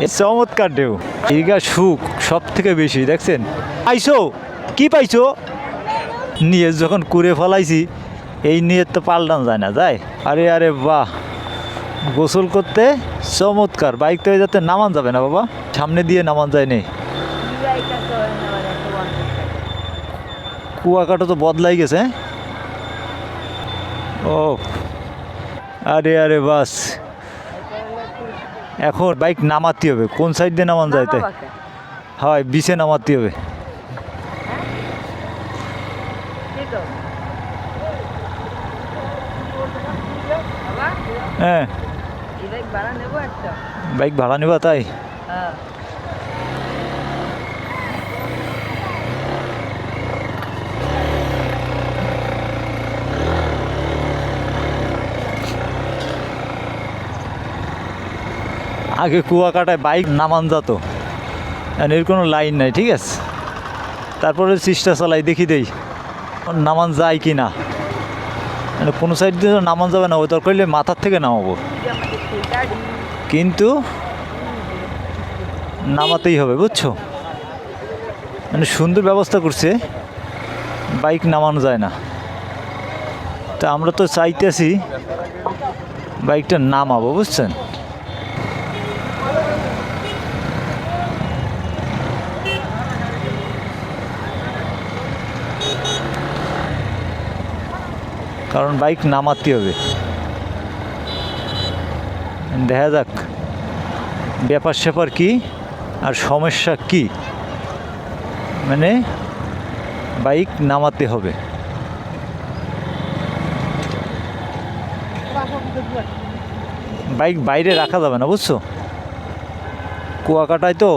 চমৎকার ঢেউ। দীঘা সুখ সব থেকে বেশি, দেখছেন? পাইছো? কি পাইছো? নিয়ে যখন কুড়ে ফলাইছি, এই নিয়ে তো পাল্টান যায় না, যায়? আরে আরে, বাহ! গোসল করতে চমৎকার। বাইক তো যাতে নামান যাবে না, বাবা? সামনে দিয়ে নামান যায় নেই। কুয়াকাটা তো বদলাই গেছে হ্যাঁ? ও আরে আরে, বাস! এখন বাইক নামাতে হবে। কোন সাইড দিয়ে নামান যায় তাই? হয় বিছে নামাতে হবে। হ্যাঁ। বাইক ভাড়া নিবা তাই? আগে কুয়াকাটায় বাইক নামান যেত। এর কোনো লাইন নাই, ঠিক আছে? তারপরে চেষ্টা চালাই, দেখি দেই, নামান যায় কি না। মানে কোনো সাইড দিয়ে নামান যাবে না ও দরকার হলে মাথার থেকে নামাবো। কিন্তু নামাতেই হবে, বুঝছ? মানে সুন্দর ব্যবস্থা করছে, বাইক নামানো যায় না। তা আমরা তো চাইতেছি বাইকটা নামাবো, বুঝছেন? কারণ বাইক নামাতে হবে। দেখা যাক, ব্যাপার স্যাপার কী আর সমস্যা কি? মানে বাইক নামাতে হবে। বাইক বাইরে রাখা যাবে না, বুঝছ? কুয়াকাটায় তো।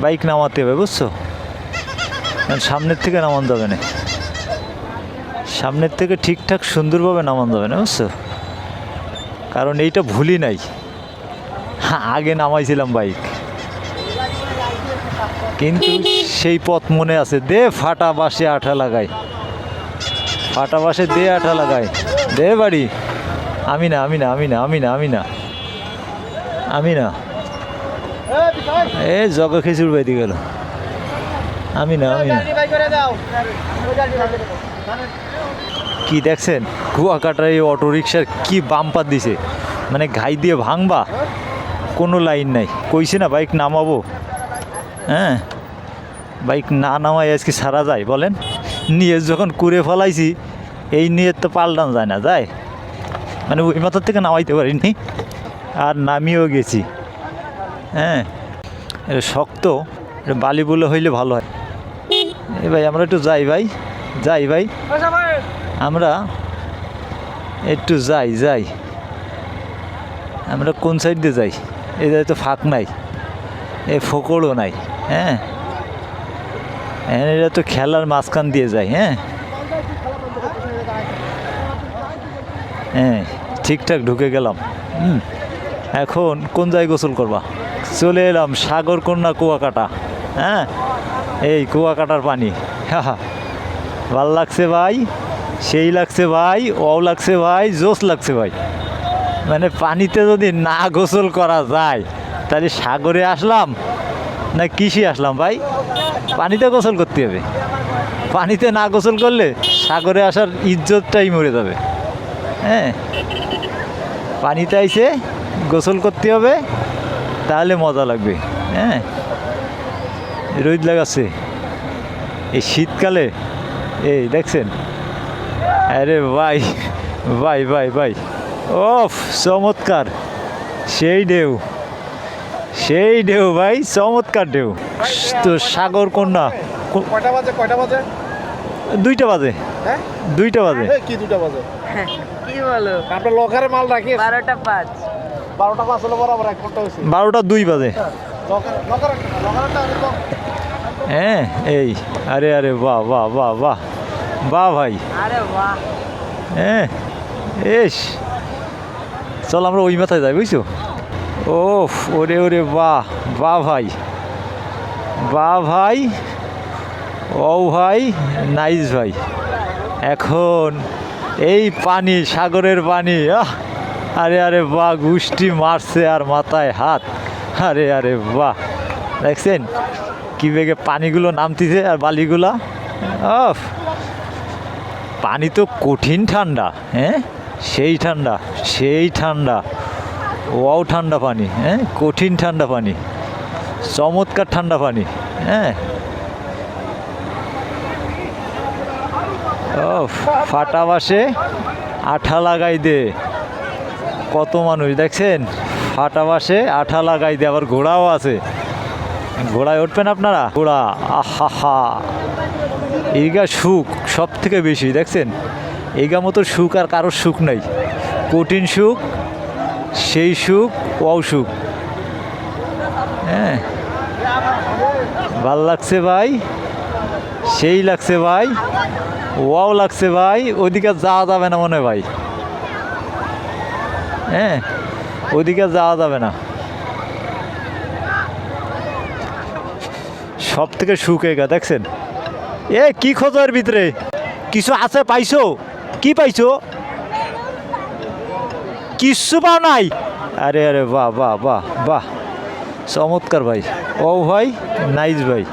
বাইক নামাতে হবে বুঝছ? সামনের থেকে নামান যাবে না। সামনের থেকে ঠিকঠাক সুন্দরভাবে নামান যাবে না বুঝছ? কারণ এইটা ভুলি নাই। হ্যাঁ, আগে নামাইছিলাম বাইক। কিন্তু সেই পথ মনে আছে। দে ফাটা বাসে আঠা লাগাই। ফাটা বাসে দে আঠা লাগাই। দে বাড়ি। আমি না আমি না আমি না আমি না আমি না। আমি না। এ জগ খিচুর বেঁধে গেল। আমি না আমি না। কি দেখছেন? কুয়াকাটার এই অটো রিক্সার কি বাম্পার দিছে? মানে ঘাই দিয়ে ভাঙবা? কোনো লাইন নাই। কইছে না বাইক নামাবো? হ্যাঁ? বাইক না নামাই আজকে সারা যায়, বলেন? নিয়ে যখন কুড়ে ফলাইছি, এই নিয়ে তো পাল্টান যায় না, যায়? মানে ওই মাথার থেকে নামাইতে পারিনি। আর নামিয়েও গেছি। হ্যাঁ এটা শক্ত, এটা বালি বলে হইলে ভালো হয়। এ ভাই, আমরা একটু যাই ভাই যাই ভাই। আমরা একটু যাই যাই। আমরা কোন সাইড দিয়ে যাই? জায়গায় তো ফাঁক নাই, এ ফোকরও নাই হ্যাঁ। হ্যাঁ এটা তো খেলার মাঝখান দিয়ে যায় হ্যাঁ। হ্যাঁ ঠিকঠাক ঢুকে গেলাম, হুম। এখন কোন জায়গায় গোসল করবা? চলে এলাম সাগর, কন্যা, কুয়াকাটা। হ্যাঁ? এই কুয়াকাটার পানি। হা ভালো লাগছে ভাই? সেই লাগছে ভাই ও লাগছে ভাই, জোশ লাগছে ভাই। মানে পানিতে যদি না গোসল করা যায়, তাহলে সাগরে আসলাম? না কৃষি আসলাম ভাই? পানিতে গোসল করতে হবে। পানিতে না গোসল করলে সাগরে আসার ইজ্জতটাই মরে যাবে। হ্যাঁ? পানিতে আইসে গোসল করতে হবে তাহলে মজা লাগবে হ্যাঁ? রোদ লাগাচ্ছে। এই শীতকালে এই দেখছেন? আরে ভাই ভাই ভাই ভাই ওফ চমৎকার সেই ঢেউ সেই ঢেউ ভাই চমৎকার ঢেউ। তো সাগর কন্যা কয়টা বাজে কয়টা বাজে? দুইটা বাজে। হ্যাঁ? দুইটা বাজে। কি দুটা বাজে? কি বলো? আপনার লকারে মাল রাখি। বারোটা পাঁচ। বারোটা পাঁচ হলো বরাবর এক ঘণ্টা হয়েছে। বারোটা দুই বাজে। লকার লকার লকারটা আমি তো হ্যাঁ এই আরে আরে বাহ বাহ বাহ বাহ বাহ ভাই। আরে বাহ। হ্যাঁ এস চল আমরা ওই মাথায় যাই বুঝছ? ওফ ওরে ওরে বাহ বাহ ভাই বাহ ভাই ও ভাই নাইস ভাই। এখন এই পানি সাগরের পানি আহ। আরে আরে বাহ, গুষ্টি মারছে আর মাথায় হাত। আরে আরে বাহ। দেখছেন কি বেগে পানিগুলো নামতিছে আর বালিগুলা? অফ পানি তো কঠিন ঠান্ডা হ্যাঁ? সেই ঠান্ডা সেই ঠান্ডা। ওয়াও, ঠান্ডা পানি হ্যাঁ? কঠিন ঠান্ডা পানি। চমৎকার ঠান্ডা পানি হ্যাঁ? ও ফাটা বাসে আঠা লাগাই দে। কত মানুষ দেখছেন? ফাটা বাসে, আঠা লাগাই দিয়ে আবার ঘোড়াও আছে। ঘোড়ায় উঠবেন আপনারা? ঘোড়া আহা হা এইগা সুখ সব থেকে বেশি, দেখছেন? এইগা মতো সুখ আর কারোর সুখ নাই। কঠিন সুখ, সেই সুখ, ওয়াও সুখ। হ্যাঁ। ভালো লাগছে ভাই, সেই লাগছে ভাই, ওয়াও লাগছে ভাই, ওদিকে যাওয়া যাবে না মনে ভাই। হ্যাঁ ওদিকে যাওয়া যাবে না। সব থেকে সুখ এগা দেখছেন? এ, কি খোঁজার ভিতরে? কিছু আছে পাইছো? কি পাইছো? কিচ্ছু পাও নাই? আরে আরে, বাহ বাহ বাহ বাহ। চমৎকার ভাই। ও ভাই, নাইস ভাই।